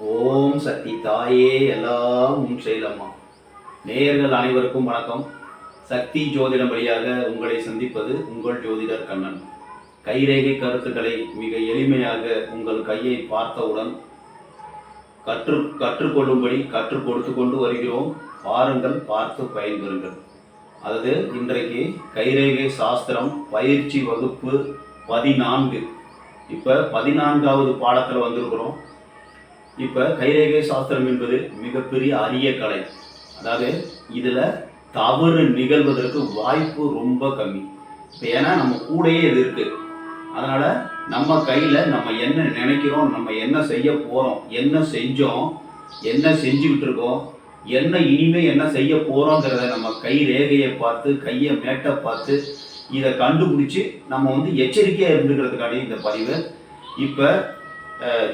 ஓம் சக்தி தாயே எல்லாம் உன் செயலம்மா. நேயர்கள் அனைவருக்கும் வணக்கம். சக்தி ஜோதிடம் வழியாக உங்களை சந்திப்பது உங்கள் ஜோதிடர் கண்ணன். கைரேகை கருத்துக்களை மிக எளிமையாக உங்கள் கையை பார்த்தவுடன் கற்று கற்றுக்கொள்ளும்படி கற்றுக் கொடுத்து கொண்டு வருகிறோம். பாருங்கள் பார்த்து பயன்பெறுங்கள். அதாவது இன்றைக்கு கைரேகை சாஸ்திரம் பயிற்சி வகுப்பு பதினான்கு. இப்போ பதினான்காவது பாடத்தில் வந்திருக்கிறோம். இப்போ கைரேகை சாஸ்திரம் என்பது மிகப்பெரிய அரிய கலை. அதாவது இதில் தவறு நிகழ்வதற்கு வாய்ப்பு ரொம்ப கம்மி. இப்போ ஏன்னா நம்ம கூடயே இது இருக்குது அதனால் நம்ம கையில் நம்ம என்ன நினைக்கிறோம் நம்ம என்ன செய்ய போகிறோம் என்ன செஞ்சோம் என்ன செஞ்சுக்கிட்டு இருக்கோம் என்ன இனிமேல் என்ன செய்ய போகிறோங்கிறத நம்ம கை ரேகையை பார்த்து கையை மேட்டை பார்த்து இதை கண்டுபிடிச்சி நம்ம வந்து எச்சரிக்கையாக இருந்துக்கிறதுக்காண்டி இந்த பதிவு. இப்போ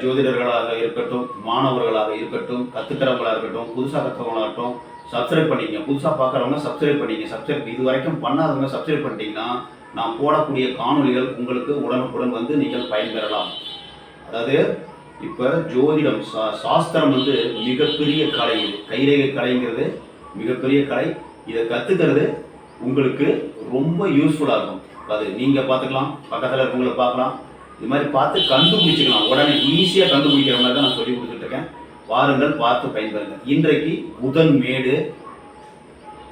ஜோதிடர்களாக இருக்கட்டும் மாணவர்களாக இருக்கட்டும் கற்றுக்கிறவங்களாக இருக்கட்டும் புதுசாக கற்றுக்கிறவங்களாகட்டும் சப்ஸ்கிரைப் பண்ணிங்க புதுசாக பார்க்குறவங்க சப்ஸ்கிரைப் பண்ணிங்க சப்ஸ்கிரைப் இது வரைக்கும் பண்ணாதவங்க சப்ஸ்கிரைப் பண்ணிட்டீங்கன்னா நான் போடக்கூடிய காணொளிகள் உங்களுக்கு உடனுக்குடன் வந்து நீங்கள் பயன்பெறலாம். அதாவது இப்போ ஜோதிடம் சா சாஸ்திரம் வந்து மிகப்பெரிய கலை. இது கைரேகை கலைங்கிறது மிகப்பெரிய கலை. இதை கற்றுக்கிறது உங்களுக்கு ரொம்ப யூஸ்ஃபுல்லாக இருக்கும். அது நீங்கள் பார்த்துக்கலாம் பக்கத்தில் இருக்கவங்களை பார்க்கலாம் இது மாதிரி பார்த்து கண்டுபிடிச்சிக்கலாம். உடனே ஈஸியாக கண்டுபிடிக்கிற மாதிரி தான் நான் சொல்லி கொடுத்துட்டு இருக்கேன் வாருங்கள் பார்த்து பயன்பெறுங்க. இன்றைக்கு புதன் மேடு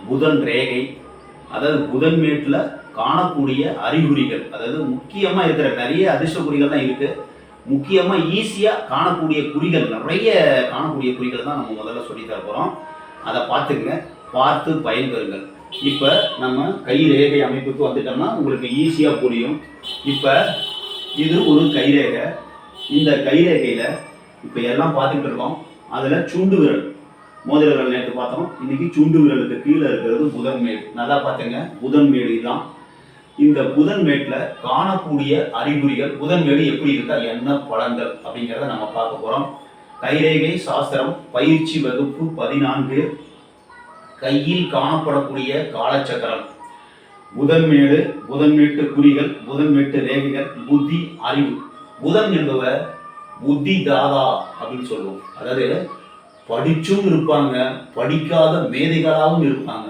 புதன் ரேகை அதாவது புதன் மேட்டில் காணக்கூடிய அறிகுறிகள் அதாவது முக்கியமாக இருக்கிற நிறைய அதிர்ஷ்ட குறிகள்லாம் இருக்குது முக்கியமாக ஈஸியாக காணக்கூடிய குறிகள் நிறைய காணக்கூடிய குறிகள் தான் நம்ம முதல்ல சொல்லித்தர போகிறோம் அதை பார்த்துங்க பார்த்து பயன்பெறுங்கள். இப்போ நம்ம கை ரேகை அமைப்புக்கு வந்துட்டோம்னா உங்களுக்கு ஈஸியாக புரியும். இப்போ இது ஒரு கைரேகை. இந்த கைரேகையில் இப்போ எல்லாம் பார்த்துக்கிட்டு இருக்கோம். அதில் சுண்டு விரல். மோதிர விரல் நேற்று பார்த்தோம். இன்னைக்கு சுண்டு விரலுக்கு கீழே இருக்கிறது புதன் மேடு நல்லா பார்த்துங்க. புதன் மேடு இதுதான். இந்த புதன் மேட்டில் காணக்கூடிய அறிகுறிகள் புதன் மேடு எப்படி இருக்கா என்ன பலன்கள் அப்படிங்கிறத நம்ம பார்க்க போகிறோம் கைரேகை சாஸ்திரம் பயிற்சி வகுப்பு பதினான்கு. கையில் காணப்படக்கூடிய காலச்சக்கரம். புதன்மேடு புதன் மீட்டு குறிகள் புதன்மேட்டு ரேகைகள் புத்தி அறிவு. புதன் என்பவர் புத்தி தாதா அப்படின்னு சொல்லுவோம். அதாவது படிச்சும் இருப்பாங்க படிக்காத மேதைகளாகவும் இருப்பாங்க.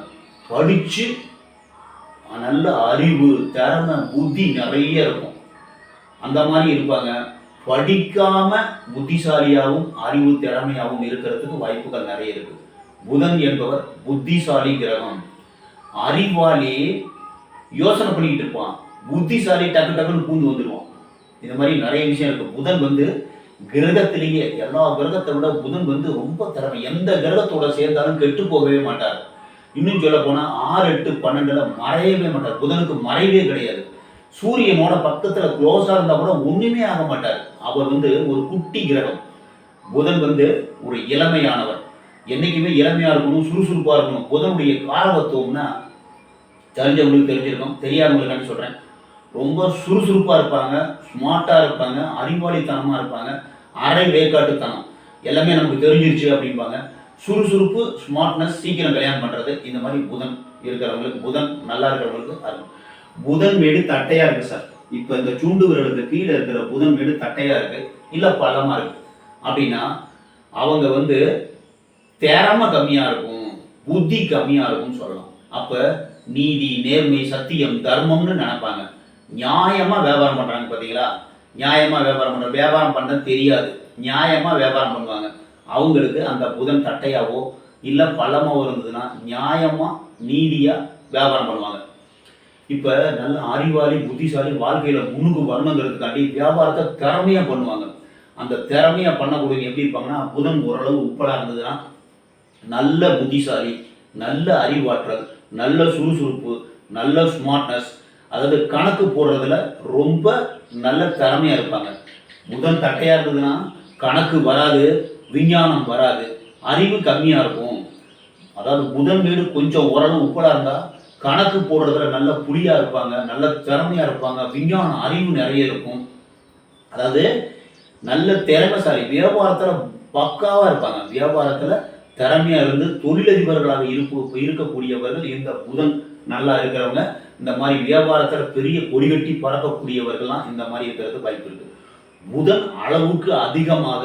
படிச்சு நல்ல அறிவு திறமை புத்தி நிறைய இருக்கும். அந்த மாதிரி இருப்பாங்க. படிக்காம புத்திசாலியாகவும் அறிவு திறமையாகவும் இருக்கிறதுக்கு வாய்ப்புகள் நிறைய இருக்கு. புதன் என்பவர் புத்திசாலி கிரகம். அறிவாளி யோசனை பண்ணிக்கிட்டு இருப்பான். புத்திசாலி டக்கு டக்குன்னு பூந்து வந்துடுவான் இந்த மாதிரி நிறைய விஷயம் இருக்கு. புதன் வந்து கிரகத்திலேயே எல்லா கிரகத்தை விட புதன் வந்து ரொம்ப திறமை. எந்த கிரகத்தோட சேர்ந்தாலும் கெட்டு போகவே மாட்டார். இன்னும் சொல்ல போனா ஆறு எட்டு பன்னெண்டுல மறையவே மாட்டார். புதனுக்கு மறைவே கிடையாது. சூரியனோட பக்கத்துல க்ளோஸா இருந்தா கூட ஒண்ணுமே ஆக மாட்டார். அவர் வந்து ஒரு குட்டி கிரகம். புதன் வந்து ஒரு இளமையானவர். என்னைக்குமே இளமையா இருக்கணும் சுறுசுறுப்பா இருக்கணும். புதனுடைய காரவத்துவம்னா தெரிஞ்சவங்களுக்கு தெரிஞ்சிருக்கும் தெரியாதவங்களுக்காண்டி சொல்கிறேன் ரொம்ப சுறுசுறுப்பாக இருப்பாங்க ஸ்மார்ட்டாக இருப்பாங்க அறிவாளித்தனமாக இருப்பாங்க. அரை வேக்காட்டுத்தனம். எல்லாமே நமக்கு தெரிஞ்சிருச்சு அப்படிம்பாங்க. சுறுசுறுப்பு ஸ்மார்ட்னஸ் சீக்கிரம் கல்யாணம் பண்ணுறது இந்த மாதிரி புதன் இருக்கிறவங்களுக்கு புதன் நல்லா இருக்கிறவங்களுக்கு அருகும் புதன் மேடு தட்டையாக இருக்குது சார் இப்போ இந்த சூண்டு விரலுக்கு கீழே இருக்கிற புதன் மேடு தட்டையாக இருக்குது இல்லை பழமாக இருக்குது அப்படின்னா அவங்க வந்து திறமை கம்மியாக இருக்கும் புத்தி கம்மியாக இருக்கும்னு சொல்லலாம். அப்போ நீதி நேர்மை சத்தியம் தர்மம்னு நினைப்பாங்க. நியாயமாக வியாபாரம் பண்ணுறாங்க பார்த்தீங்களா? நியாயமாக வியாபாரம் பண்ணுற வியாபாரம் பண்ண தெரியாது. நியாயமாக வியாபாரம் பண்ணுவாங்க. அவங்களுக்கு அந்த புதன் தட்டையாவோ இல்லை பள்ளமாவோ இருந்ததுன்னா நியாயமாக நீதியாக வியாபாரம் பண்ணுவாங்க. இப்போ நல்ல அறிவாளி புத்திசாலி வாழ்க்கையில் முன்னுக்கு வரணுங்கிறதுக்காண்டி வியாபாரத்தை திறமையாக பண்ணுவாங்க. அந்த திறமையாக பண்ணக்கூடிய எப்படி இருப்பாங்கன்னா புதன் ஓரளவு உப்பலாக இருந்ததுன்னா நல்ல புத்திசாலி நல்ல அறிவாற்றல் நல்ல சுறுசுறுப்பு நல்ல ஸ்மார்ட்னஸ் அதாவது கணக்கு போடுறதுல ரொம்ப நல்ல திறமையாக இருப்பாங்க. புதன் தட்டையாக இருந்ததுன்னா கணக்கு வராது விஞ்ஞானம் வராது அறிவு கம்மியாக இருக்கும். அதாவது புதன் வீடு கொஞ்சம் ஓரளவு உப்பலாக இருந்தால் கணக்கு போடுறதுல நல்ல புளியாக இருப்பாங்க நல்ல திறமையாக இருப்பாங்க விஞ்ஞான அறிவு நிறைய இருக்கும். அதாவது நல்ல திறமைசாலி வியாபாரத்தில் பக்காவாக இருப்பாங்க. வியாபாரத்தில் திறமையா இருந்து தொழிலதிபர்களாக இருப்பு இருக்கக்கூடியவர்கள் இந்த புதன் நல்லா இருக்கிறவங்க. இந்த மாதிரி வியாபாரத்தில் பெரிய கொடிகட்டி பறக்கக்கூடியவர்கள்லாம் இந்த மாதிரி இருக்கிறது வாய்ப்பு இருக்கு. புதன் அளவுக்கு அதிகமாக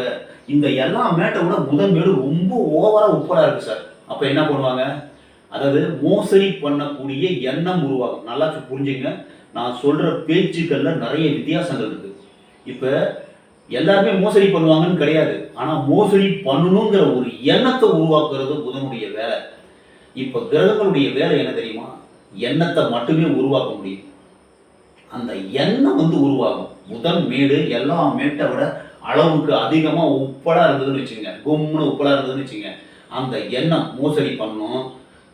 இந்த எல்லா மேட்டை விட புதன் மேடு ரொம்ப ஓவரா உப்பரா இருக்கு சார். அப்ப என்ன பண்ணுவாங்க? அதாவது மோசடி பண்ணக்கூடிய எண்ணம் உருவாகும். நல்லா புரிஞ்சுங்க. நான் சொல்ற பேச்சுக்கள்ல நிறைய வித்தியாசங்கள் இருக்கு. இப்போ எல்லாருமே மோசடி பண்ணுவாங்கன்னு கிடையாது. ஆனா மோசடி பண்ணணுங்கிற ஒரு எண்ணத்தை உருவாக்குறது புதனுடைய வேலை. இப்ப கிரகங்களுடைய வேலை என்ன தெரியுமா? எண்ணத்தை மட்டுமே உருவாக்க முடியும். அந்த எண்ணம் வந்து உருவாகும். புதன் மேடு எல்லா மேட்டை விட அளவுக்கு அதிகமா உப்பலா இருந்ததுன்னு வச்சுங்க கும்னு உப்பலா இருந்ததுன்னு வச்சுங்க அந்த எண்ணம் மோசடி பண்ணணும்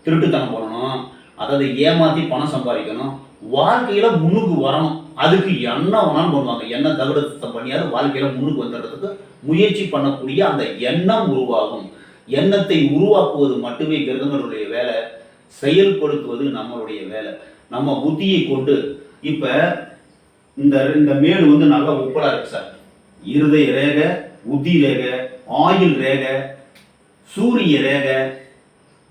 திருட்டுத்தனம் பண்ணணும் அதாவது ஏமாத்தி பணம் சம்பாதிக்கணும் வாழ்க்கையில முன்னுக்கு வரணும். அதுக்கு என்ன வேணாலும் பண்ணுவாங்க. என்ன தகுடத்தம் பண்ணியாவது வாழ்க்கையில முன்னுக்கு வந்துடுறதுக்கு முயற்சி பண்ணக்கூடிய அந்த எண்ணம் உருவாகும். எண்ணத்தை உருவாக்குவது மட்டுமே கிரகங்களுடைய வேலை. செயல்படுத்துவது நம்மளுடைய வேலை. நம்ம புத்தியை கொண்டு இப்ப இந்த இந்த மேடு வந்து நல்லா உப்பலா இருக்கு சார். இருதய ரேகை உதி ரேகை ஆயுள் ரேகை சூரிய ரேகை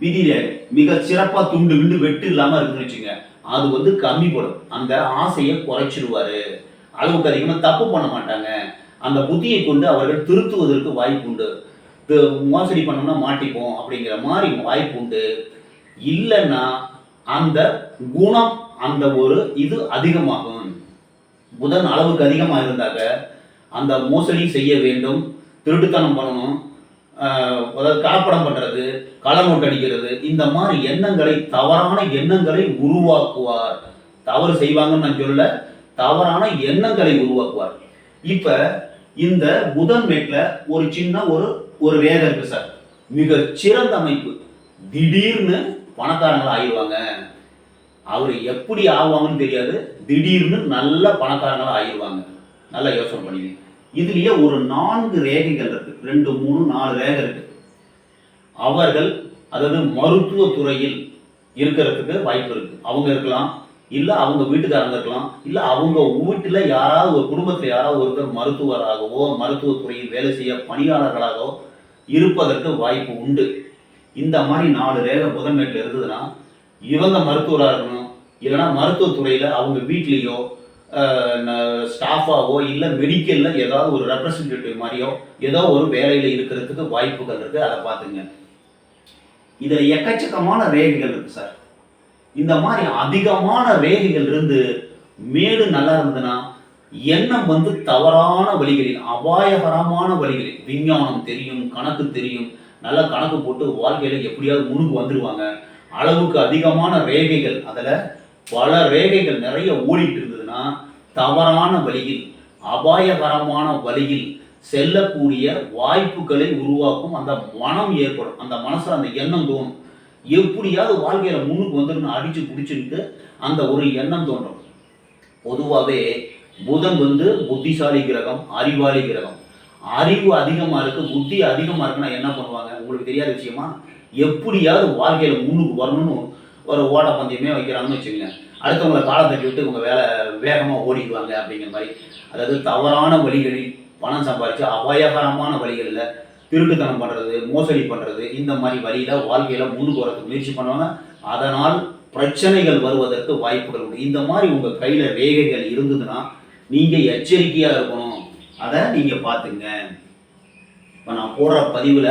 விதி ரேக. மிக சிறப்பாக துண்டு விண்டு வெட்டு இல்லாமல் இருக்குன்னு வச்சுங்க அது வந்து கம்மிப்படும் அந்த ஆசையை குறைச்சிடுவாரு அளவுக்கு அதிகமாக தப்பு பண்ண மாட்டாங்க. அந்த புத்தியை கொண்டு அவர்கள் திருத்துவதற்கு வாய்ப்பு உண்டு. மோசடி பண்ணோம்னா மாட்டிப்போம் அப்படிங்கிற மாதிரி வாய்ப்பு உண்டு. இல்லைன்னா அந்த குணம் அந்த ஒரு இது அதிகமாகும். புதன் அளவுக்கு அதிகமாக இருந்தாக்க அந்த மோசடி செய்ய வேண்டும். திருட்டுத்தனம் பண்ணணும். அதாவது கலப்படம் பண்ணுறது களமோட்டு அடிக்கிறது இந்த மாதிரி எண்ணங்களை தவறான எண்ணங்களை உருவாக்குவார். தவறு செய்வாங்கன்னு நான் சொல்ல தவறான எண்ணங்களை உருவாக்குவார். இப்போ இந்த புதன் வீட்டில் ஒரு சின்ன ஒரு ஒரு வேகம் இருக்கு சார். மிக சிறந்த அமைப்பு. திடீர்னு பணக்காரங்களா ஆயிடுவாங்க. அவர் எப்படி ஆவாங்கன்னு தெரியாது. திடீர்னு நல்ல பணக்காரங்களாக ஆயிடுவாங்க. நல்லா யோசனை பண்ணுவீங்க இதுலயே ஒரு நான்கு ரேகைகள் இருக்கு. ரெண்டு மூணு நாலு ரேகை இருக்கு. அவர்கள் அதாவது மருத்துவ துறையில் இருக்கிறதுக்கு வாய்ப்பு இருக்கு. அவங்க இருக்கலாம் இல்ல அவங்க வீட்டுக்காரங்க இருக்கலாம் இல்ல அவங்க வீட்டுல யாராவது ஒரு குடும்பத்துல யாராவது ஒருத்தர் மருத்துவராகவோ மருத்துவத்துறையில் வேலை செய்ய பணியாளர்களாகவோ இருப்பதற்கு வாய்ப்பு உண்டு. இந்த மாதிரி நாலு ரேகை முதன்மேட்டில் இருந்ததுன்னா இவங்க மருத்துவராக இருக்கணும் இல்லைன்னா மருத்துவத்துறையில் அவங்க வீட்லேயோ ஸ்டாஃபாவோ இல்லை மெடிக்கலில் ஏதாவது ஒரு ரெப்ரசன்டேட்டிவ் மாதிரியோ ஏதோ ஒரு வேலையில் இருக்கிறதுக்கு வாய்ப்புகள் இருக்குது அதை பார்த்துங்க. இதில் எக்கச்சக்கமான ரேகைகள் இருக்குது சார். இந்த மாதிரி அதிகமான ரேகைகள் இருந்து மேடு நல்லா இருந்ததுன்னா எண்ணம் வந்து தவறான வழிகளில் அபாயகரமான வழிகளில் விஞ்ஞானம் தெரியும் கணக்கு தெரியும் நல்லா கணக்கு போட்டு வாழ்க்கையில் எப்படியாவது முன்னுக்கு வந்துடுவாங்க அளவுக்கு அதிகமான ரேகைகள் அதில் பல ரேகைகள் நிறைய ஓடிட்டு இருந்ததுன்னா தவறான வழியில் அபாயகரமான வழியில் செல்லக்கூடிய வாய்ப்புகளை உருவாக்கும் அந்த மனம் ஏற்படும். அந்த மனசில் அந்த எண்ணம் தோணும். எப்படியாவது வாழ்க்கையில் முன்னுக்கு வந்துடணும் அடிச்சு பிடிச்சிட்டு அந்த ஒரு எண்ணம் தோன்றும். பொதுவாகவே புதன் வந்து புத்திசாலி கிரகம் அறிவாளி கிரகம். அறிவு அதிகமாக இருக்குது புத்தி அதிகமாக இருக்குன்னா என்ன பண்ணுவாங்க? உங்களுக்கு தெரியாத விஷயமா? எப்படியாவது வாழ்க்கையில் முன்னுக்கு வரணும்னு ஒரு ஓட்டப்பந்தயமே வைக்கிறாங்கன்னு வச்சுக்கோங்க அடுத்தவங்களை காலம் தட்டி விட்டு உங்கள் வேலை வேகமாக ஓடிடுவாங்க அப்படிங்கிற மாதிரி. அதாவது தவறான வழிகளில் பணம் சம்பாதிச்சு அபாயகரமான வழிகளில் திருட்டுத்தனம் பண்ணுறது மோசடி பண்ணுறது இந்த மாதிரி வழியில வாழ்க்கையில முன்னுக்கு வரதுக்கு முயற்சி பண்ணுவாங்க. அதனால் பிரச்சனைகள் வருவதற்கு வாய்ப்புகள் உண்டு. இந்த மாதிரி உங்கள் கையில் ரேகைகள் இருந்ததுன்னா நீங்கள் எச்சரிக்கையாக இருக்கணும். அதை நீங்கள் பார்த்துங்க இப்போ நான் போடுற பதிவுல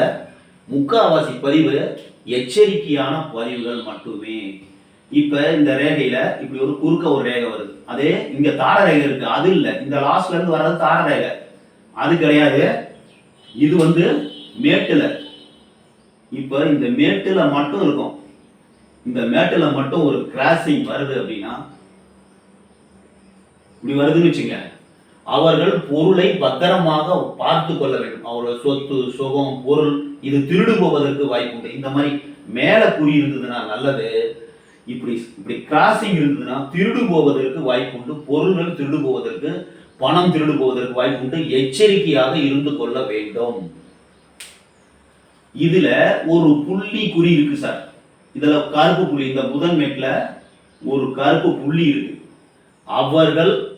முக்காவாசி பதிவு எச்சரிக்கையான பதிவுகள் மட்டுமே. இப்ப இந்த ரேகையில இப்படி ஒரு குறுக்க ஒரு ரேகை வருது. அதே இங்க தார ரேகை இருக்கு. அது இல்ல. இந்த லாஸ்ட்ல இருந்து வர்றது தார ரேகை. அது கிடையாது. இது வந்து மேட்டுல. இப்ப இந்த மேட்டுல மட்டும் இருக்கும். இந்த மேட்டுல மட்டும் ஒரு கிராசிங் வருது அப்படின்னா இப்படி வருதுன்னு வச்சுங்க அவர்கள் பொருளை பத்திரமாக பார்த்து கொள்ள வேண்டும். அவரோட சொத்து சுகம் பொருள் இது திருடு போவதற்கு வாய்ப்பு உண்டு. இந்த மாதிரி மேல குறி இருந்ததுன்னா நல்லது. இப்படி இப்படி கிராசிங் இருந்ததுன்னா திருடு போவதற்கு வாய்ப்பு உண்டு. பொருள்கள் திருடு போவதற்கு பணம் திருடு போவதற்கு வாய்ப்பு உண்டு. எச்சரிக்கையாக இருந்து கொள்ள வேண்டும். இதுல ஒரு புள்ளி குறி இருக்கு சார். இதுல கருப்பு புள்ளி இந்த புதன் மேட்ல ஒரு கருப்பு புள்ளி இருக்கு. அவர்கள்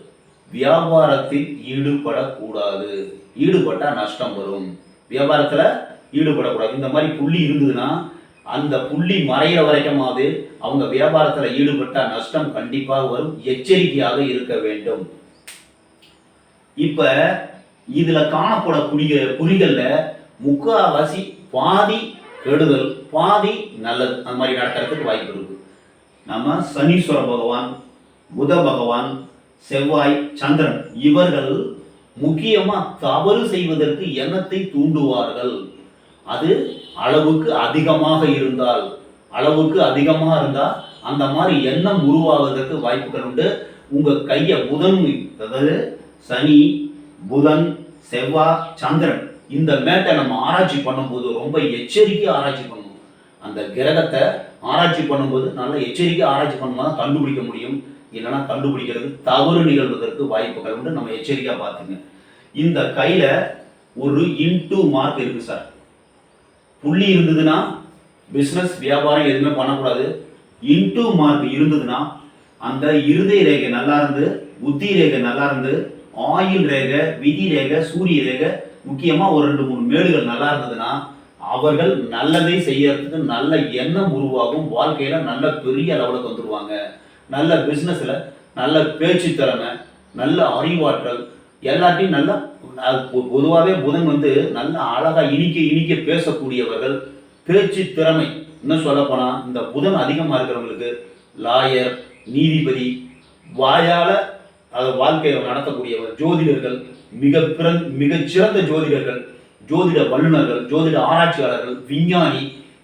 வியாபாரத்தில் ஈடுபடக்கூடாது. ஈடுபட்டா நஷ்டம் வரும். வியாபாரத்துல ஈடுபடக்கூடாது. இந்த மாதிரி புள்ளி இருந்ததுன்னா அந்த புள்ளி மறைகிற வரைக்குமாவது அவங்க வியாபாரத்துல ஈடுபட்டா நஷ்டம் கண்டிப்பாக வரும் எச்சரிக்கையாக இருக்க வேண்டும். இப்ப இதுல காணப்படக்கூடிய குறிகளில் முக்காவாசி பாதி கெடுதல் பாதி நல்லது. அந்த மாதிரி நடக்கிறதுக்கு வாய்ப்பு இருக்கு. நம்ம சனீஸ்வர பகவான் புத பகவான் செவ்வாய் சந்திரன் இவர்கள் முக்கியமா தவறு செய்வதற்கு எண்ணத்தை தூண்டுவார்கள். அது அளவுக்கு அதிகமாக இருந்தால் அளவுக்கு அதிகமாக இருந்தால் அந்த மாதிரி எண்ணம் உருவாவதற்கு வாய்ப்புகள் உண்டு. உங்கள் கையை புதன் அதாவது சனி புதன் செவ்வாய் சந்திரன் இந்த மேட்டை நம்ம ஆராய்ச்சி பண்ணும்போது ரொம்ப எச்சரிக்கை ஆராய்ச்சி பண்ணணும். அந்த கிரகத்தை ஆராய்ச்சி பண்ணும்போது நல்ல எச்சரிக்கை ஆராய்ச்சி பண்ணும்போது தான் கண்டுபிடிக்க முடியும். இல்லைன்னா கண்டுபிடிக்கிறது தவறு நிகழ்வதற்கு வாய்ப்புகள் உண்டு. நம்ம எச்சரிக்கையாக பார்த்துங்க. இந்த கையில் ஒரு இன்டூ மார்க் இருக்குது சார். புள்ளி இருந்ததுன்னா பிஸ்னஸ் வியாபாரம் எதுவுமே பண்ணக்கூடாது. இன்டூ மார்க் இருந்ததுன்னா அந்த இருதய ரேகை நல்லா இருந்து புத்தி ரேகை நல்லா இருந்து ஆயில் ரேகை விதி ரேகை சூரிய ரேகை முக்கியமாக ஒரு ரெண்டு மூணு மேடுகள் நல்லா இருந்ததுன்னா அவர்கள் நல்லதை செய்யறதுக்கு நல்ல எண்ணம் உருவாகும் வாழ்க்கையில நல்ல பெரிய அளவில் வந்துருவாங்க நல்ல பிஸ்னஸில் நல்ல பேச்சு திறமை நல்ல அறிவாற்றல் எல்லாத்தையும் நல்லா பொதுவாகவே புதன் வந்து நல்ல அழகாக இனிக்க இனிக்க பேசக்கூடியவர்கள். பேச்சு திறமை. இன்னும் சொல்லப்போனால் இந்த புதன் அதிகமாக இருக்கிறவங்களுக்கு லாயர் நீதிபதி வாயால் அது வாழ்க்கையை நடத்தக்கூடியவர் ஜோதிடர்கள் மிக பிற மிகச்சிறந்த ஜோதிடர்கள் ஜோதிட வல்லுநர்கள் ஜோதிட ஆராய்ச்சியாளர்கள் விஞ்ஞானி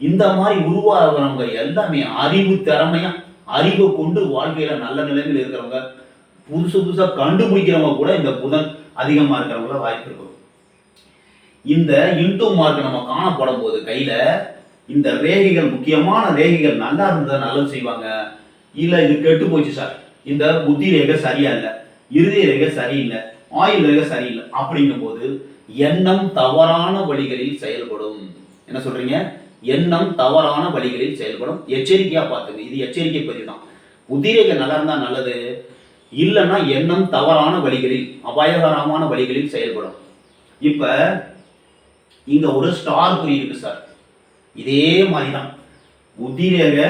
இந்த மாதிரி உருவாகிறவங்க எல்லாமே அறிவு திறமையா அறிவை கொண்டு வாழ்க்கையில நல்ல நிலைமையில் இருக்கிறவங்க. புதுசு புதுசாக கண்டுபிடிக்கிறவங்க கூட இந்த புதன் அதிகமா இருக்கிறவங்கள வாய்ப்பு இருக்கும். இந்த இன்டூ மார்க் நம்ம காணப்படும் போது கையில இந்த ரேகைகள் முக்கியமான ரேகைகள் நல்லா இருந்தா நல்லது செய்வாங்க. இல்லை இது கெட்டு போச்சு சார் இந்த புத்தி ரேகை சரியா இல்லை இருதய ரேகை சரியில்லை ஆயுள் ரேகை சரியில்லை அப்படிங்கும் போது எண்ணம் தவறான வழிகளில் செயல்படும். என்ன சொல்றீங்க? எண்ணம் தவறான வழிகளில் செயல்படும். எச்சரிக்கையா பார்த்துங்க. இது எச்சரிக்கை பதிவு தான். புத்திரேகை நல்லா இருந்தா நல்லது இல்லைன்னா எண்ணம் தவறான வழிகளில் அபாயகரமான வழிகளில் செயல்படும். இப்போ இங்கே ஒரு ஸ்டார் குறி இருக்கு சார் இதே மாதிரி தான் புத்தி ரேகை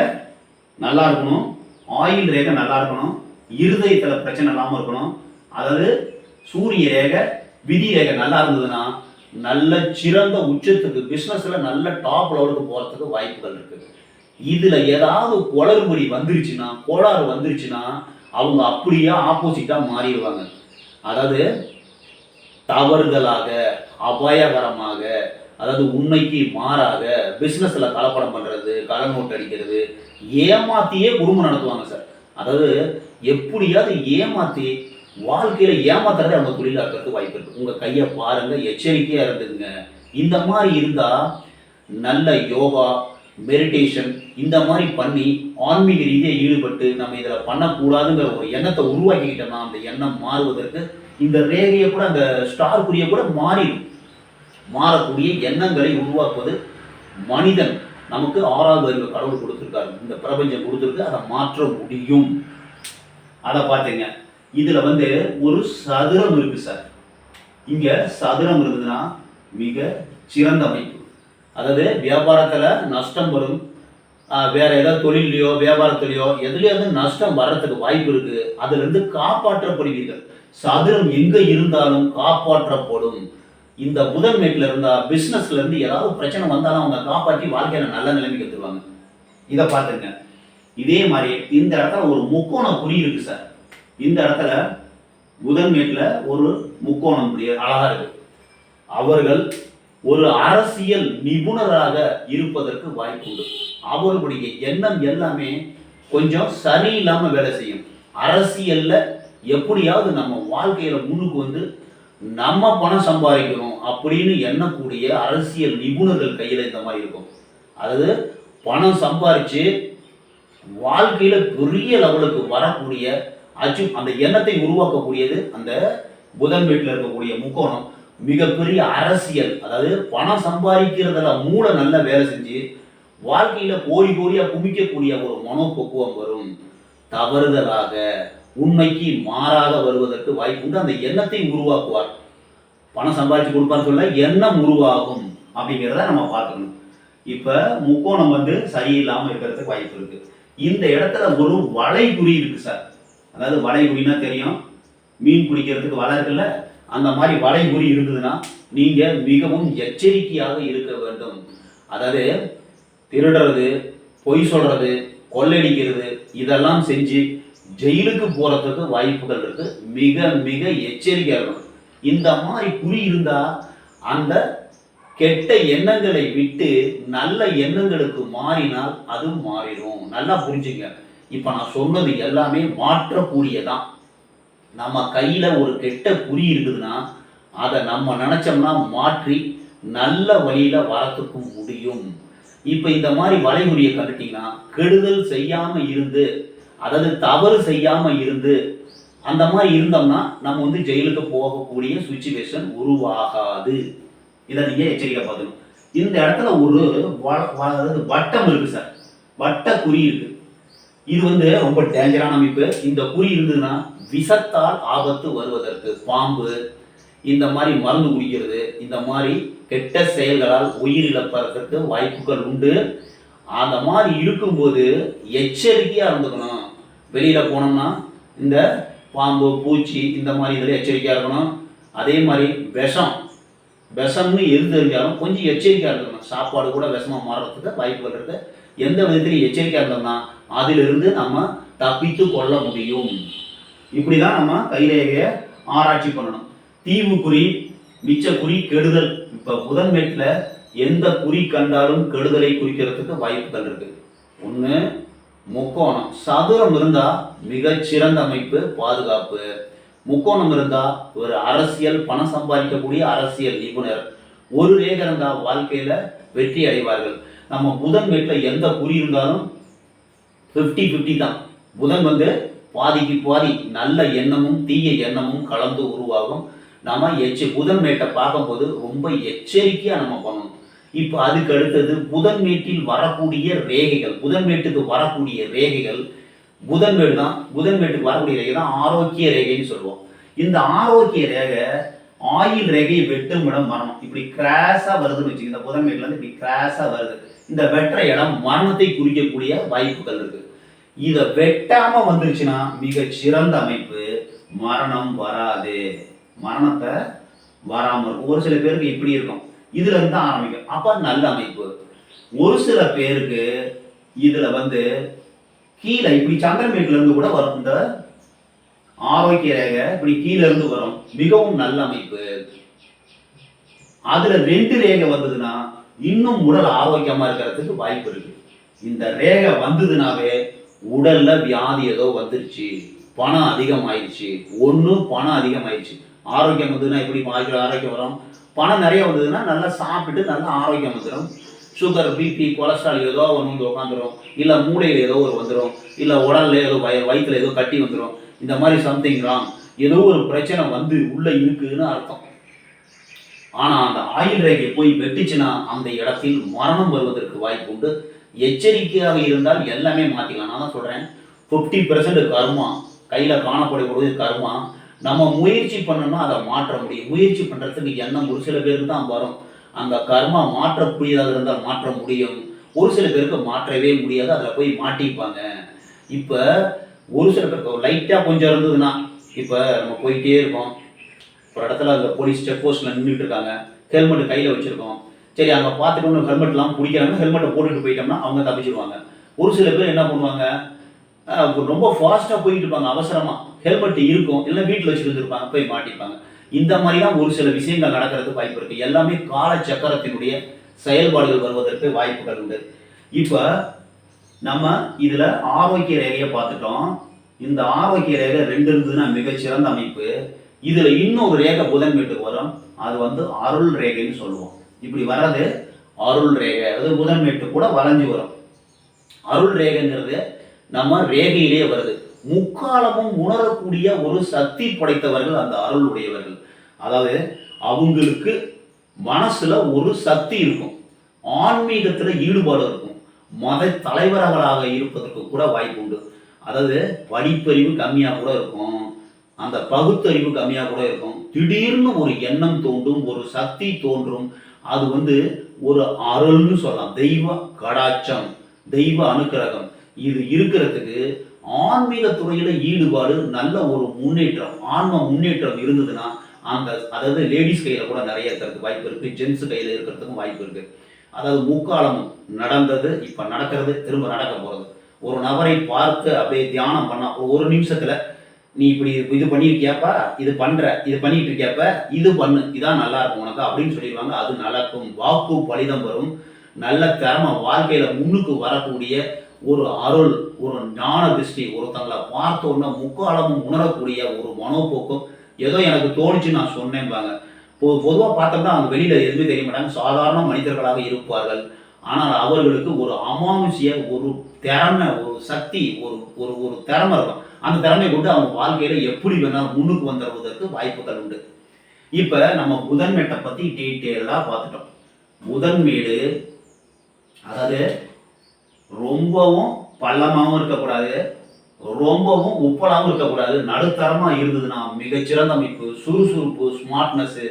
நல்லா இருக்கணும் ஆயில் ரேகை நல்லா இருக்கணும் இருதயத்தில் பிரச்சனை இல்லாமல் இருக்கணும். அதாவது சூரிய ரேகை விதி ரேகை நல்லா இருந்ததுன்னா நல்ல சிறந்த உச்சத்துக்கு பிஸ்னஸில் நல்ல டாப் லெவலுக்கு போகிறதுக்கு வாய்ப்புகள் இருக்குது. இதில் ஏதாவது குளறுபடி வந்துருச்சுன்னா கோளாறு வந்துருச்சுன்னா அவங்க அப்படியே ஆப்போசிட்டாக மாறிடுவாங்க. அதாவது தவறுதலாக அபாயகரமாக அதாவது உண்மைக்கு மாறாக பிஸ்னஸில் கலப்படம் பண்ணுறது கள்ள நோட்டு அடிக்கிறது ஏமாத்தியே குடும்பம் நடத்துவாங்க சார். அதாவது எப்படியாவது ஏமாற்றி வாழ்க்கையில் ஏமாத்துறதே அவங்க தொழிலாக்கிறதுக்கு வாய்ப்பு இருக்குது உங்கள் கையை பாருங்கள் எச்சரிக்கையாக இருந்துங்க இந்த மாதிரி இருந்தால் நல்ல யோகா மெடிடேஷன் இந்த மாதிரி பண்ணி ஆன்மீக ரீதியாக ஈடுபட்டு நம்ம இதில் பண்ணக்கூடாதுங்கிற ஒரு எண்ணத்தை உருவாக்கிக்கிட்டோம்னா அந்த எண்ணம் மாறுவதற்கு இந்த ரேகையை கூட அந்த ஸ்டார் குறியை கூட மாறிடும். மாறக்கூடிய எண்ணங்களை உருவாக்குவது மனிதன் நமக்கு ஆறாவது அறிவு கடவுள் கொடுத்துருக்காரு. இந்த பிரபஞ்சம் கொடுத்துருக்கு அதை மாற்ற முடியும். அதை பார்த்தீங்க இதில் வந்து ஒரு சதுரம் இருக்கு சார். இங்கே சதுரம் இருந்ததுன்னா மிக சிறந்த அமைப்பு. அதாவது வியாபாரத்தில் நஷ்டம் வரும். வேறு வேற ஏதாவது தொழிலையோ வியாபாரத்திலையோ எதுலேயாவது நஷ்டம் வர்றதுக்கு வாய்ப்பு இருக்குது அதுலேருந்து காப்பாற்றப்படுவீர்கள். சதுரம் எங்கே இருந்தாலும் காப்பாற்றப்படும். இந்த புதன் இருந்தால் பிஸ்னஸ்லேருந்து ஏதாவது பிரச்சனை வந்தாலும் அவங்க காப்பாற்றி வாழ்க்கையில் நல்ல நிலைமைக்கு எடுத்துருவாங்க இதை பார்த்துங்க. இதே மாதிரி இந்த இடத்துல ஒரு முக்கோண குறி இருக்கு சார் இந்த இடத்துல புதன் ஒரு முக்கோணம் அழகாக அழகா இருக்கு. அவர்கள் ஒரு அரசியல் நிபுணராக இருப்பதற்கு வாய்ப்பு உண்டு. அவருடைய எண்ணம் எல்லாமே கொஞ்சம் சரியில்லாம வேலை செய்யும். அரசியல்ல எப்படியாவது நம்ம வாழ்க்கையில முன்னுக்கு வந்து நம்ம பணம் சம்பாதிக்கணும் அப்படின்னு எண்ணக்கூடிய அரசியல் நிபுணர்கள் கையில இந்த மாதிரி இருக்கும். அதாவது பணம் சம்பாரிச்சு வாழ்க்கையில பெரிய லெவலுக்கு வரக்கூடிய அச்சு அந்த எண்ணத்தை உருவாக்கக்கூடியது அந்த புதன் வீட்டில் இருக்கக்கூடிய முக்கோணம். மிகப்பெரிய அரசியல். அதாவது பணம் சம்பாதிக்கிறதுல மூளை நல்ல வேலை செஞ்சு வாழ்க்கையில கோடி கோடியா குமிக்கக்கூடிய ஒரு மனோபக்குவம் வரும். தவறுதலாக உண்மைக்கு மாறாக வருவதற்கு வாய்ப்பு உண்டு. அந்த எண்ணத்தை உருவாக்குவார். பணம் சம்பாதிச்சு கொடுப்பான்னு சொல்ல எண்ணம் உருவாகும் அப்படிங்கிறத நம்ம பார்க்கணும். இப்ப முக்கோணம் வந்து சரியில்லாமல் இருக்கிறதுக்கு வாய்ப்பு இருக்கு. இந்த இடத்துல ஒரு வளைகுறி இருக்கு சார். அதாவது வளைகுறினா தெரியும். மீன் பிடிக்கிறதுக்கு வலை இருக்குல்ல அந்த மாதிரி வளைகுறி இருந்ததுன்னா நீங்க மிகவும் எச்சரிக்கையாக இருக்க வேண்டும். அதாவது திருடுறது பொய் சொல்றது கொள்ளடிக்கிறது இதெல்லாம் செஞ்சு ஜெயிலுக்கு போறதுக்கு வாய்ப்புகள் இருக்கு. மிக மிக எச்சரிக்கையாக இருக்கணும். இந்த மாதிரி குறி இருந்தா அந்த கெட்ட எண்ணங்களை விட்டு நல்ல எண்ணங்களுக்கு மாறினால் அது மாறிடும். நல்லா புரிஞ்சுங்க. இப்ப நான் சொன்னது எல்லாமே மாற்றக்கூடியதான். நம்ம கையில் ஒரு கெட்ட குறி இருக்குதுன்னா அதை நம்ம நினச்சோம்னா மாற்றி நல்ல வழியில் வரத்துக்கு முடியும். இப்போ இந்த மாதிரி வளைகுறியை கண்டுட்டிங்கன்னா கெடுதல் செய்யாமல் இருந்து அதாவது தவறு செய்யாமல் இருந்து அந்த மாதிரி இருந்தோம்னா நம்ம வந்து ஜெயிலுக்கு போகக்கூடிய சுச்சுவேஷன் உருவாகாது. இதை நீங்கள் எச்சரிக்கை பார்த்துக்கணும் இந்த இடத்துல ஒரு வ- வ- அதாவது வட்டம் இருக்கு சார். வட்ட குறி இருக்கு. இது வந்து ரொம்ப டேஞ்சரான அமைப்பு. இந்த குறி இருந்ததுன்னா விஷத்தால் ஆபத்து வருவதற்கு பாம்பு இந்த மாதிரி மருந்து குடிக்கிறது இந்த மாதிரி கெட்ட செயல்களால் உயிர் இழப்பதற்கு வாய்ப்புகள் உண்டு. அந்த மாதிரி இருக்கும்போது எச்சரிக்கையாக இருந்துக்கணும். வெளியில் போனோம்னா இந்த பாம்பு பூச்சி இந்த மாதிரி இதில் எச்சரிக்கையாக இருக்கணும். அதே மாதிரி விஷம் விஷம்னு எது தெரிஞ்சாலும் கொஞ்சம் எச்சரிக்கையாக இருக்கணும் சாப்பாடு கூட விஷமாக மாறுறதுக்கு வாய்ப்புகள் இருக்குது எந்த விதத்திலையும் எச்சரிக்கையாக இருந்தோம்னா அதிலிருந்து நம்ம தப்பித்து கொள்ள முடியும். இப்படி தான் நம்ம கைரேகையை ஆராய்ச்சி பண்ணணும். தீவு குறி மிச்ச குறி கெடுதல். இப்போ புதன்மேட்டில் எந்த குறி கண்டாலும் கெடுதலை குறிக்கிறதுக்கு வாய்ப்புகள் இருக்கு. ஒன்று முக்கோணம். சதுரம் இருந்தா மிகச்சிறந்த அமைப்பு பாதுகாப்பு. முக்கோணம் இருந்தா ஒரு அரசியல் பணம் சம்பாதிக்கக்கூடிய அரசியல் நிபுணர். ஒரு ரேகை வாழ்க்கையில வெற்றி அடைவார்கள். நம்ம புதன் வீட்டில் எந்த குறி இருந்தாலும் 50 50 தான். புதன் வந்து பாதிக்கு பாதி நல்ல எண்ணமும் தீய எண்ணமும் கலந்து உருவாகும். நம்ம எச்ச புதன் மேட்டை பார்க்கும்போது ரொம்ப எச்சரிக்கையாக நம்ம பண்ணணும். இப்போ அதுக்கு அடுத்தது புதன் மேட்டில் வரக்கூடிய ரேகைகள். புதன் மேட்டுக்கு வரக்கூடிய ரேகைகள். புதன் மேடு தான் புதன் மேட்டுக்கு வரக்கூடிய ரேகை தான் ஆரோக்கிய ரேகைன்னு சொல்லுவோம். இந்த ஆரோக்கிய ரேகை ஆயில் ரேகையை வெட்டும் இடம் மரணம். இப்படி கிராஸாக வருதுன்னு வச்சுக்கோங்க. இந்த புதன் மேட்ல இருந்து இப்படி கிராஸாக வருது. இந்த வெற்ற இடம் மரணத்தை குறிக்கக்கூடிய வாய்ப்புகள் இருக்குது இதை வெட்டாம வந்துருச்சுன்னா மிக சிறந்த அமைப்பு மரணம் வராது. மரணத்தை வராம இருக்கும் ஒரு சில பேருக்கு இப்படி இருக்கும். இதுல இருந்து தான் ஆரம்பிக்கும். அப்ப நல்ல அமைப்பு. ஒரு சில பேருக்கு இதுல வந்து கீழே இப்படி சந்திரமேட்ல இருந்து கூட வரும். இந்த ஆரோக்கிய ரேகை இப்படி கீழே இருந்து வரும். மிகவும் நல்ல அமைப்பு. அதுல ரெண்டு ரேகை வந்ததுன்னா இன்னும் உடல் ஆரோக்கியமா இருக்கிறதுக்கு வாய்ப்பு இருக்கு. இந்த ரேகை வந்ததுனாவே உடல்ல வியாதி ஏதோ வந்துருச்சு பணம் அதிகமாயிடுச்சு ஒன்றும் பணம் அதிகமாயிடுச்சு. ஆரோக்கியம் வந்ததுன்னா எப்படி வாழ்க்கை ஆரோக்கியம் வரும்? பணம் நிறைய வந்ததுன்னா நல்லா சாப்பிட்டு நல்லா ஆரோக்கியம் வந்துடும் சுகர் பிபி கொலஸ்ட்ரால் ஏதோ ஒன்று வந்து உட்காந்துரும் இல்லை மூளையில் ஏதோ ஒரு வந்துடும் இல்லை உடல்ல ஏதோ வய வயிற்றுல ஏதோ கட்டி வந்துடும் இந்த மாதிரி சம்திங் ராங் ஏதோ ஒரு பிரச்சனை வந்து உள்ளே இருக்குன்னு அர்த்தம். ஆனால் அந்த ஆயில் ரேகை போய் வெட்டுச்சுன்னா அந்த இடத்தில் மரணம் வருவதற்கு வாய்ப்பு உண்டு. எச்சரிக்கையாக இருந்தால் எல்லாமே மாற்றிக்கலாம் நான் தான் சொல்கிறேன் ஃபிஃப்டி பர்சன்ட் கர்மா கையில் காணப்படக்கூடிய கர்மா. நம்ம முயற்சி பண்ணோம்னா அதை மாற்ற முடியும். முயற்சி பண்ணுறதுக்கு எண்ணம் ஒரு சில பேருக்கு தான் வரும். அந்த கர்மா மாற்றக்கூடியதாக இருந்தால் மாற்ற முடியும். ஒரு சில பேருக்கு மாற்றவே முடியாது. அதில் போய் மாட்டிப்பாங்க. இப்போ ஒரு சில பேருக்கு லைட்டாக கொஞ்சம் இருந்ததுன்னா இப்போ நம்ம போயிட்டே இருக்கோம். ஒரு இடத்துல அந்த போலீஸ் செக் போஸ்ட்டில் நின்றுட்டு இருக்காங்க. ஹெல்மெட் கையில் வச்சுருக்கோம். சரி அங்கே பார்த்துட்டு ஹெல்மெட்லாம் பிடிக்கிறாங்க ஹெல்மெட்டை போட்டுட்டு போயிட்டோம்னா அவங்க தப்பிச்சிருவாங்க. ஒரு சில பேர் என்ன பண்ணுவாங்க ரொம்ப ஃபாஸ்ட்டாக போயிட்டு இருப்பாங்க அவசரமாக ஹெல்மெட் இருக்கும் இல்லை வீட்டில் வச்சுருந்துருப்பாங்க போய் மாட்டிப்பாங்க. இந்த மாதிரிலாம் ஒரு சில விஷயங்கள் நடக்கிறதுக்கு வாய்ப்பு இருக்குது எல்லாமே கால சக்கரத்தினுடைய செயல்பாடுகள் வருவதற்கு வாய்ப்புகள் உண்டு. இப்போ நம்ம இதில் ஆரோக்கிய ரேகையை பார்த்துட்டோம். இந்த ஆரோக்கிய ரேகை ரெண்டு இருந்ததுன்னா மிகச்சிறந்த அமைப்பு. இதில் இன்னொரு ரேகை புதன் வீட்டுக்கு வரும். அது வந்து அருள் ரேகைன்னு சொல்லுவோம். இப்படி வர்றது அருள் ரேகை அதாவது புதன் கூட வளைஞ்சு வரும். அருள் ரேகைங்கிறது நம்ம ரேகையிலேயே வருது. முக்காலமும் உணரக்கூடிய ஒரு சக்தி படைத்தவர்கள் அந்த அருள் உடையவர்கள் அதாவது அவங்களுக்கு மனசுல ஒரு சக்தி இருக்கும். ஆன்மீகத்துல ஈடுபாடு இருக்கும். மத தலைவர்களாக இருப்பதற்கு கூட வாய்ப்பு உண்டு. அதாவது படிப்பறிவு கம்மியாக கூட இருக்கும். அந்த பகுத்தறிவு கம்மியாக கூட இருக்கும். திடீர்னு ஒரு எண்ணம் தோன்றும் ஒரு சக்தி தோன்றும். அது வந்து ஒரு அருள்னு சொல்லலாம். தெய்வ கடாட்சம் தெய்வ அனுக்கிரகம். இது இருக்கிறதுக்கு ஆன்மீக துறையில ஈடுபாடு நல்ல ஒரு முன்னேற்றம் ஆன்ம முன்னேற்றம் இருந்ததுன்னா அந்த அதாவது லேடிஸ் கையில் கூட நிறைய இருக்கிறதுக்கு வாய்ப்பு இருக்குது ஜென்ஸ் கையில் இருக்கிறதுக்கும் வாய்ப்பு இருக்குது அதாவது முக்காலமும் நடந்தது இப்போ நடக்கிறது திரும்ப நடக்க போகிறது ஒரு நபரை பார்த்து அப்படியே தியானம் பண்ணா ஒரு நிமிஷத்தில் நீ இப்படி இது பண்ணியிருக்கியாப்பா? இது பண்ற. இது பண்ணிட்டு இருக்கியாப்ப இது பண்ணு. இதான் நல்லா இருக்கும் உனக்கு அப்படின்னு சொல்லிடுவாங்க. அது நடக்கும். வாக்கு பலிதம் வரும். நல்ல திறமை வாழ்க்கையில முன்னுக்கு வரக்கூடிய ஒரு அருள் ஒரு ஞான திருஷ்டி ஒருத்தங்களை பார்த்த உடனே முக்காலமும் உணரக்கூடிய ஒரு மனோபோக்கம். ஏதோ எனக்கு தோணுச்சு நான் சொன்னேன்பாங்க பொ பொதுவாக பார்த்தோம்னா அவங்க வெளியில எதுவுமே தெரிய மாட்டாங்க. சாதாரண மனிதர்களாக இருப்பார்கள். ஆனால் அவர்களுக்கு ஒரு அமானுஷிய ஒரு திறமை ஒரு சக்தி ஒரு ஒரு ஒரு திறமை இருக்கும். அந்த திறமை கொண்டு அவங்க வாழ்க்கையில எப்படி வேணாலும் முன்னுக்கு வந்துடுவதற்கு வாய்ப்புகள் உண்டு. இப்போ நம்ம புதன்மேட்டை பத்தி டீட்டெயிலாக பார்த்துட்டோம். புதன்மேடு அதாவது ரொம்பவும் பள்ளமாகவும் இருக்கக்கூடாது ரொம்பவும் உப்பலாகவும் இருக்கக்கூடாது நடுத்தரமா இருந்ததுன்னா மிகச்சிறந்த அமைப்பு சுறுசுறுப்பு ஸ்மார்ட்னஸ்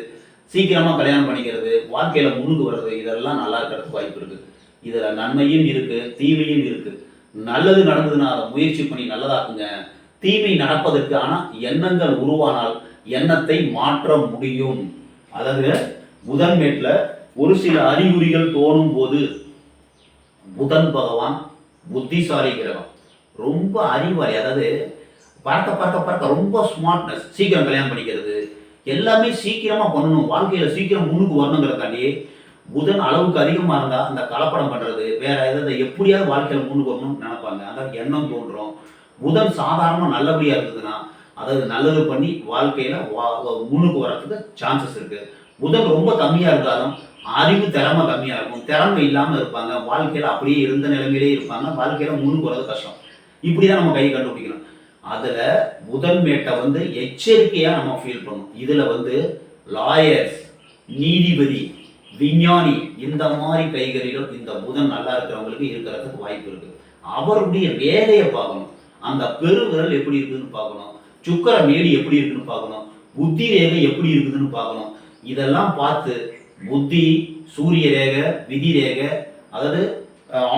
சீக்கிரமா கல்யாணம் பண்ணிக்கிறது வாழ்க்கையில முன்னுக்கு வர்றது இதெல்லாம் நல்லா இருக்கிறதுக்கு வாய்ப்பு இருக்கு. இதுல நன்மையும் இருக்கு தீமையும் இருக்கு. நல்லது நடந்ததுன்னா அதை முயற்சி பண்ணி நல்லதாக்குங்க. தீமை நடப்பதற்கு எண்ணங்கள் உருவானால் எண்ணத்தை மாற்ற முடியும். அதாவது புதன்மேட்ல ஒரு சில அறிகுறிகள் தோணும் போது புதன் பகவான் புத்திசாலி கிரகம். ரொம்ப அறிவாளி. அதாவது பார்க்க பார்க்க பார்க்க ரொம்ப ஸ்மார்ட்னஸ் சீக்கிரம் கல்யாணம் பண்ணிக்கிறது. எல்லாமே சீக்கிரமா பண்ணணும். வாழ்க்கையில சீக்கிரம் முன்னுக்கு வரணுங்கிறக்காண்டி புதன் அளவுக்கு அதிகமா இருந்தா அந்த கலப்படம் பண்றது வேற எதாவது எப்படியாவது வாழ்க்கையில முன்னுக்கு வரணும்னு நினைப்பாங்க. அதாவது எண்ணம் தோன்றும். புதன் சாதாரணமாக நல்லபடியாக இருந்ததுன்னா அதாவது நல்லது பண்ணி வாழ்க்கையில் வா- முன்னுக்கு வர்றதுக்கு சான்சஸ் இருக்குது புதன் ரொம்ப கம்மியாக இருந்தாலும் அறிவு திறமை கம்மியாக இருக்கும். திறமை இல்லாமல் இருப்பாங்க. வாழ்க்கையில் அப்படியே இருந்த நிலைமையிலே இருப்பாங்க. வாழ்க்கையில் முன்னுக்கு வர்றது கஷ்டம். இப்படி தான் நம்ம கை கண்டுபிடிக்கணும். அதில் புதன் மேட்டை வந்து எச்சரிக்கையாக நம்ம ஃபீல் பண்ணணும். இதில் வந்து லாயர்ஸ் நீதிபதி விஞ்ஞானி இந்த மாதிரி கைகளிலும் இந்த புதன் நல்லா இருக்கிறவங்களுக்கு இருக்கிறதுக்கு வாய்ப்பு இருக்குது அவருடைய வேலையை பார்க்கணும். அந்த பெருவிரல் எப்படி இருக்குதுன்னு பார்க்கணும். சுக்கர மேடி எப்படி இருக்குன்னு பார்க்கணும். புத்தி ரேகை எப்படி இருக்குதுன்னு பார்க்கணும். இதெல்லாம் பார்த்து புத்தி சூரிய ரேகை விதி ரேகை அதாவது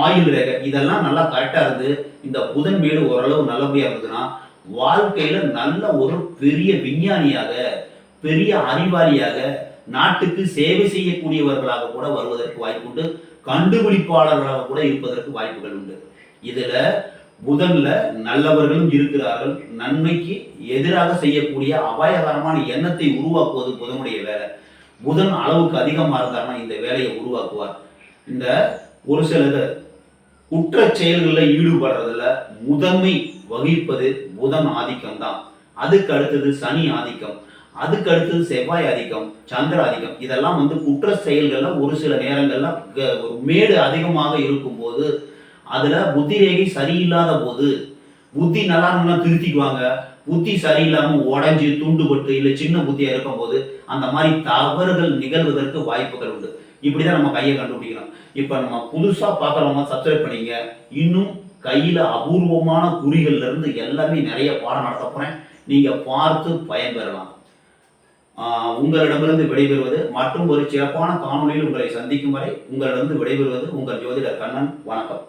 ஆயுள் ரேகை இதெல்லாம் நல்லா கரெக்டாக இருந்து இந்த புதன் மேடு ஓரளவு நல்லபடியாக இருந்ததுன்னா வாழ்க்கையில் நல்ல ஒரு பெரிய விஞ்ஞானியாக பெரிய அறிவாளியாக நாட்டுக்கு சேவை செய்யக்கூடியவர்களாக கூட வருவதற்கு வாய்ப்பு உண்டு கண்டுபிடிப்பாளர்களாக கூட இருப்பதற்கு வாய்ப்புகள் உண்டு. இதில் புதன்ல நல்லவர்களும் இருக்கிறார்கள். நன்மைக்கு எதிராக செய்யக்கூடிய அபாயகரமான எண்ணத்தை உருவாக்குவது புதனுடைய வேலை. புதன் அளவுக்கு அதிகமாக இருந்தாருன்னா இந்த வேலையை உருவாக்குவார். இந்த ஒரு சிலது குற்ற செயல்களில் ஈடுபடுறதுல முதன்மை வகிப்பது புதன் ஆதிக்கம் தான். அதுக்கு அடுத்தது சனி ஆதிக்கம். அதுக்கு அடுத்தது செவ்வாய் ஆதிக்கம் சந்திர ஆதிக்கம். இதெல்லாம் வந்து குற்ற செயல்கள்ல ஒரு சில நேரங்கள்ல க- மேடு அதிகமாக இருக்கும்போது அதுல புத்தி ரேகை சரியில்லாத போது புத்தி நல்லா இருந்தா திருத்திக்குவாங்க. புத்தி சரியில்லாம உடஞ்சி துண்டுபட்டு இல்ல சின்ன புத்தியா இருக்கும்போது அந்த மாதிரி தவறுகள் நிகழ்வதற்கு வாய்ப்புகள் உண்டு. இப்படிதான் நம்ம கையை கண்டுபிடிக்கணும். இப்ப நம்ம புதுசா பார்க்கலாமா சப்ஸ்கிரைப் பண்ணீங்க. இன்னும் கையில அபூர்வமான குறிகள்ல இருந்து எல்லாமே நிறைய பாடம் நடத்த போறேன். நீங்க பார்த்து பயன்பெறலாம். உங்களிடமிருந்து விடைபெறுவது மற்றும் ஒரு சிறப்பான காணொலியில் உங்களை சந்திக்கும் வரை உங்களிடமிருந்து விடைபெறுவது உங்கள் ஜோதிடர் கண்ணன். வணக்கம்.